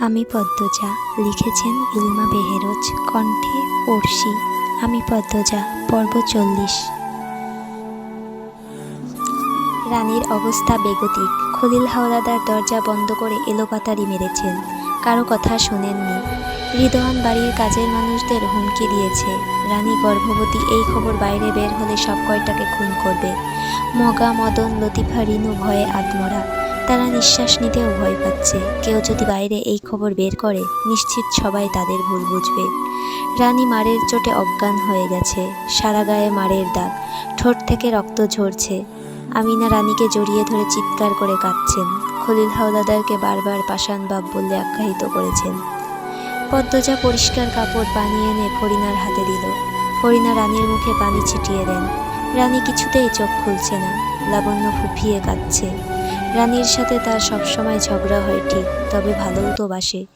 আমি পদ্মজা লিখেছেন ইলমা বেহেরোজ, কণ্ঠে পড়শি আমি পদ্মজা, পর্ব চল্লিশ। রানীর অবস্থা বেগতিক। খলিল হাওলাদার দরজা বন্ধ করে এলোপাতারি মেরেছেন। কারও কথা শোনেননি। হৃদয়ান বাড়ির কাজের মানুষদের হুমকি দিয়েছে। রানী গর্ভবতী এই খবর বাইরে বের হলে সব কয়টাকে খুন করবে। মগা মদন, লতিফা, রিনু ভয়ে আত্মরা। তারা নিঃশ্বাস নিতেও ভয় পাচ্ছে। কেউ যদি বাইরে এই খবর বের করে, নিশ্চিত সবাই তাদের ভুল বুঝবে। রানী মারের চোটে অজ্ঞান হয়ে গেছে। সারা গায়ে মারের দাগ। ঠোঁট থেকে রক্ত ঝরছে। আমিনা রানীকে জড়িয়ে ধরে চিৎকার করে কাঁদছেন। খলিল হাওলাদারকে বারবার পাষাণ বলে আখ্যায়িত করেছেন। পদ্মজা পরিষ্কার কাপড় বানিয়ে এনে ফরিনার হাতে দিল। ফরিনা রানীর মুখে পানি ছিটিয়ে দেন। রানী কিছুতেই চোখ খুলছে না। লাবণ্য ফুফিয়ে কাঁদছে। রানীর সাথে তার সবসময় ঝগড়া হয় ঠিক, তবে ভালোও তো বাসে।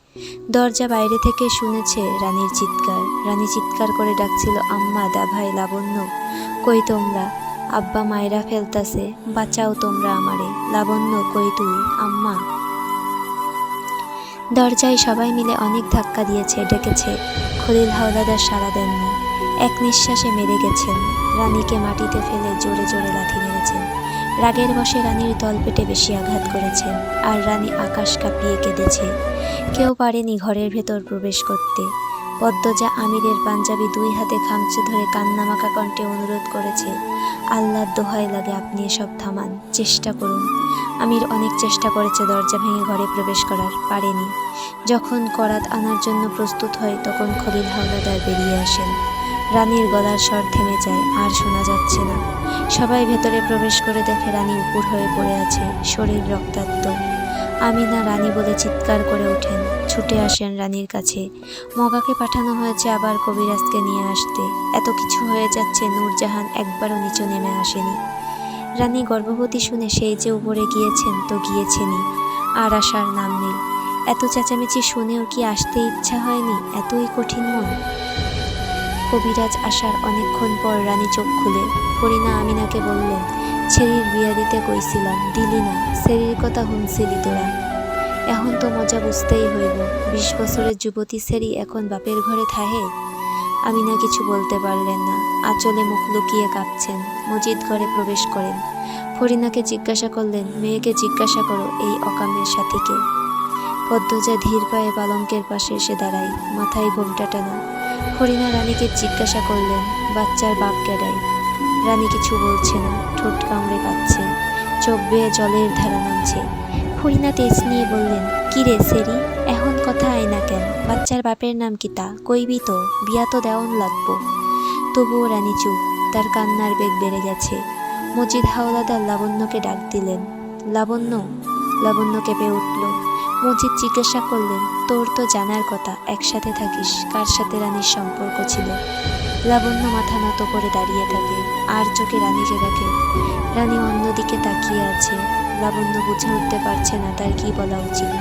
দরজা বাইরে থেকে শুনেছে রানীর চিৎকার। রানী চিৎকার করে ডাকছিল, আম্মা, দা ভাই, লাবণ্য, কই তোমরা? আব্বা মায়েরা ফেলতাছে, বাঁচাও তোমরা আমারে। লাবণ্য, কই তুই? আম্মা। দরজায় সবাই মিলে অনেক ধাক্কা দিয়েছে, ডেকেছে। খলিল হাওলাদার সাড়া দেননি। এক নিঃশ্বাসে মেরে গেছেন। রানীকে মাটিতে ফেলে জোরে জোরে লাথি মেরেছেন। রাগের বসে রানীর তলপেটে বেশি আঘাত করেছেন আর রানী আকাশ কাঁপিয়ে কেঁদেছে। কেউ পারেনি ঘরের ভেতর প্রবেশ করতে। পদ্মজা আমিরের পাঞ্জাবি দুই হাতে খামচে ধরে কান্নামাকা কণ্ঠে অনুরোধ করেছে, আল্লাহর দোহাই লাগে আপনি এসব থামান, চেষ্টা করুন। আমির অনেক চেষ্টা করেছে দরজা ভেঙে ঘরে প্রবেশ করার, পারেনি। যখন করাত আনার জন্য প্রস্তুত হয়, তখন খলিল হাওলাদার বেরিয়ে আসেন। রানীর গলার স্বর থেমে যায়, আর শোনা যাচ্ছে না। সবাই ভেতরে প্রবেশ করে দেখে রানী উপুর হয়ে পড়ে আছে, শরীর রক্তাক্ত। আমিনা, রানী বলে চিৎকার করে ওঠেন, ছুটে আসেন রানীর কাছে। মগাকে পাঠানো হয়েছে আবার কবিরাজকে নিয়ে আসতে। এত কিছু হয়ে যাচ্ছে, নূরজাহান একবারও নিচে নেমে আসেনি। রানী গর্ভবতী শুনে সেই যে উপরে গিয়েছেন, তো গিয়েছেনই, আর আসার নাম নেই। এত চেঁচামেচি শুনেও কি আসতে ইচ্ছা হয়নি? এতই কঠিন মন। কবিরাজ আসার অনেকক্ষণ পর রানী চোখ খুলে। ফরিনা আমিনাকে বললেন ছেড়ির বিয়া দিতে কইছিলাম, দিলি না। সেরির কথা হুনছিলি তোরা। এখন তো মজা বুঝতেই হইব বিশ বছরের যুবতী সেরি এখন বাপের ঘরে থাহে? আমিনা কিছু বলতে পারলেন না। আঁচলে মুখ লুকিয়ে কাঁপছেন, মজিদ ঘরে প্রবেশ করেন। ফরিনাকে জিজ্ঞাসা করলেন, মেয়েকে জিজ্ঞাসা করো এই অকামের সাথীকে? পদ্মজা ধীর পায়ে পালঙ্কের পাশে এসে দাঁড়ায়, মাথায় ঘোমটা টানা। ফরিনা রানীকে জিজ্ঞাসা করলেন, বাচ্চার বাপ কেডাই রানী কিছু বলছে না, ঠোঁট কামড়ে কাঁদছে, চোখ বেয়ে জলের ধারা নামছে। হরিণা তেজ নিয়ে বললেন, কি রে সেরি, এখন কথা আয় না কেন? বাচ্চার বাপের নাম কি তা? কইবি তো, বিয়া তো দেওয়ন লাগবো। তবুও রানী চুপ, তার কান্নার বেগ বেড়ে গেছে। মজিদ হাওলাদার লাবণ্যকে ডাক দিলেন, লাবণ্য? লাবণ্য কেঁপে উঠল। মজিদ জিজ্ঞাসা করলেন তোর তো জানার কথা, একসাথে থাকিস, কার সাথে রানীর সম্পর্ক ছিল? লাবণ্য মাথা নত করে দাঁড়িয়ে থাকে, আর চোখে রানীকে দেখে। রানী অন্যদিকে তাকিয়ে আছে, লাবণ্য বুঝে উঠতে পারছে না তার কি বলা উচিত।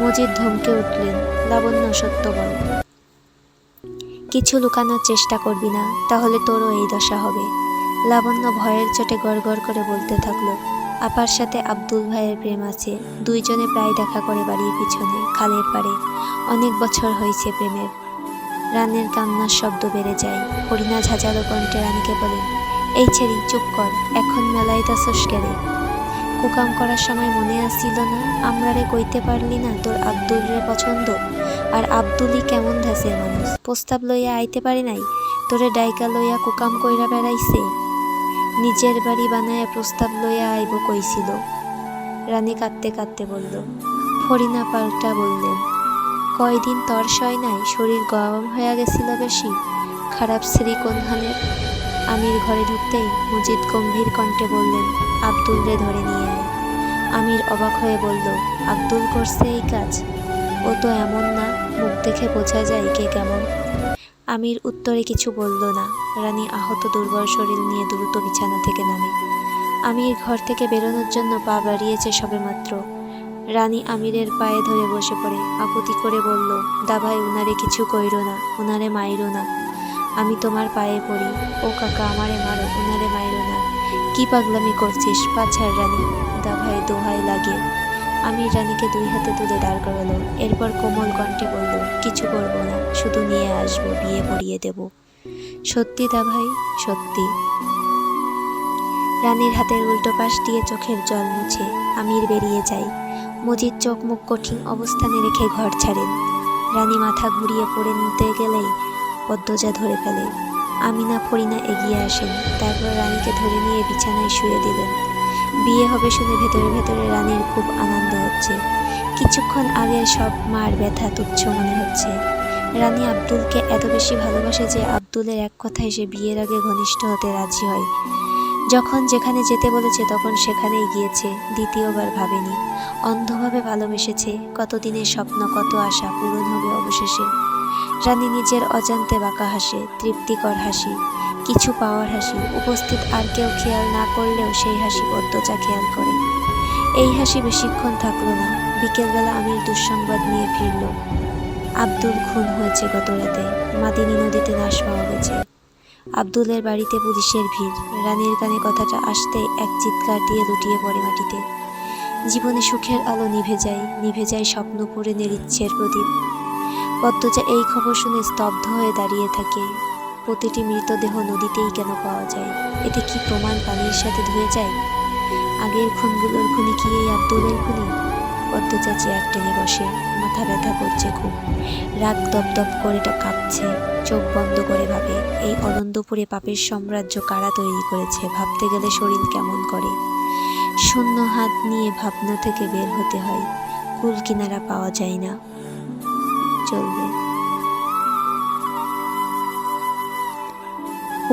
মজিদ ধমকে উঠলেন, লাবণ্য, সত্য বল। কিছু লুকানোর চেষ্টা করবি না, তাহলে তোরও এই দশা হবে। লাবণ্য ভয়ের চোটে গড়গড় করে বলতে থাকল আপার সাথে আব্দুল ভাইয়ের প্রেম আছে। দুইজনে প্রায় দেখা করে বাড়ির পিছনে, খালের পাড়ে। অনেক বছর হয়েছে প্রেমের। রানের কান্নার শব্দ বেড়ে যায়। হরিণা ঝাঁঝালো কণ্ঠে রানীকে বলেন এই ছেড়ি, চুপ কর, এখন মেলায় তাসস গেলে কুকাম করার সময় মনে আসছিল না আমরা রে কইতে পারলি না তোর আব্দুল রে পছন্দ। আর আব্দুলই কেমন ধাসের মানুষ। প্রস্তাব লইয়া আইতে পারে নাই? তোরে ডাইকা লইয়া কুকাম কইরা বেড়াইছে? নিজের বাড়ি বানায় প্রস্তাব লইয়া আইব কইছিল। রানী কাঁদতে কাঁদতে বলল, ফরিনা পাল্টা বললেন, কয়দিন তর সয় নাই, শরীর গরম হয়ে গেছিল বেশি। খারাপ শ্রী কোনহানের আমির ঘরে ঢুকতেই মজিদ গম্ভীর কণ্ঠে বললেন আব্দুল রে ধরে নিয়ে আয়। আমির অবাক হয়ে বলল, আব্দুল করছে এই কাজ? ও তো এমন না, মুখ দেখে বোঝা যায় কে কেমন। আমির উত্তরে কিছু বলল না। রানী আহত দুর্বল শরীর নিয়ে দ্রুত বিছানা থেকে নামে। আমির ঘর থেকে বেরোনোর জন্য পা বাড়িয়েছে সবেমাত্র। রানী আমিরের পায়ে ধরে বসে পড়ে। আকুতি করে বলল, দাভাই, উনারে কিছু কইরো না, উনারে মাইরো না। আমি তোমার পায়ে পড়ি। ও কাকা, আমারে মারো, উনারে মাইরো না। কি পাগলামি করছিস, পাছার রানী। দাভাই, দোহাই লাগে। আমির রানীকে দুই হাতে তুলে দাঁড় করালো এরপর কোমল কণ্ঠে বলল, কিছু করব না, শুধু নিয়ে আসব, বিয়ে পড়িয়ে দেব। সত্যি দা ভাই, সত্যি। রানীর হাতের উল্টো পাশ দিয়ে চোখের জল মুছে আমির বেরিয়ে যায় মজিদ চোখ মুখ কঠিন অবস্থানে রেখে ঘর ছাড়েন। রানী মাথা ঘুরিয়ে পড়ে নিতে গেলেই পদ্মজা ধরে ফেলে আমিনা, ফরিনা এগিয়ে আসেন। তারপর রানীকে ধরে নিয়ে বিছানায় শুয়ে দিলেন। বিয়ে হবে শুনে ভেতরে ভেতরে রানীর খুব আনন্দ হচ্ছে। কিছুক্ষণ আগে সব মার ব্যথা তুচ্ছ মনে হচ্ছে। রানী আব্দুলকে এত বেশি ভালোবাসে যে আব্দুলের এক কথায় সে বিয়ের আগে ঘনিষ্ঠ হতে রাজি হয়। যখন যেখানে যেতে বলেছে তখন সেখানেই গিয়েছে, দ্বিতীয়বার ভাবেনি। অন্ধভাবে ভালোবেসেছে, কতদিনের স্বপ্ন, কত আশা পূরণ হবে অবশেষে। রানী নিজের অজান্তে বাঁকা হাসে, তৃপ্তিকর হাসি। কিছু পাওয়ার হাসি। উপস্থিত আর কেউ খেয়াল না করলেও সেই হাসি পদ্মজা খেয়াল করে। এই হাসি বেশিক্ষণ থাকল না। বিকেলবেলা আমির দুঃসংবাদ নিয়ে ফিরল। আব্দুল খুন হয়েছে গত রাতে মাদিনী নদীতে নাশ পাওয়া গেছে। আব্দুলের বাড়িতে পুলিশের ভিড়। রানীর কানে কথাটা আসতেই এক চিৎকার দিয়ে লুটিয়ে পড়ে মাটিতে। জীবনে সুখের আলো নিভে যায়। নিভে যায় স্বপ্ন পূরণের ইচ্ছের প্রদীপ। পদ্মজা এই খবর শুনে স্তব্ধ হয়ে দাঁড়িয়ে থাকে। প্রতিটি মৃতদেহ নদীতেই কেন পাওয়া যায়? এতে কি প্রমাণ পানির সাথে ধুয়ে যায়? আগের খুনগুলোর খুনি কি এই আব্দুলের খুনি? পদ্মজা চেয়ার টেনে বসে, মাথা ব্যথা করছে খুব। রাগ দপদপ করেটা কাঁপছে, চোখ বন্ধ করে ভাবে, এই অনন্তপুরে পাপের সাম্রাজ্য কারা তৈরি করেছে? ভাবতে গেলে শরীর কেমন করে? শূন্য হাত নিয়ে ভাবনা থেকে বের হতে হয়, কুল কিনারা পাওয়া যায় না। চলবে।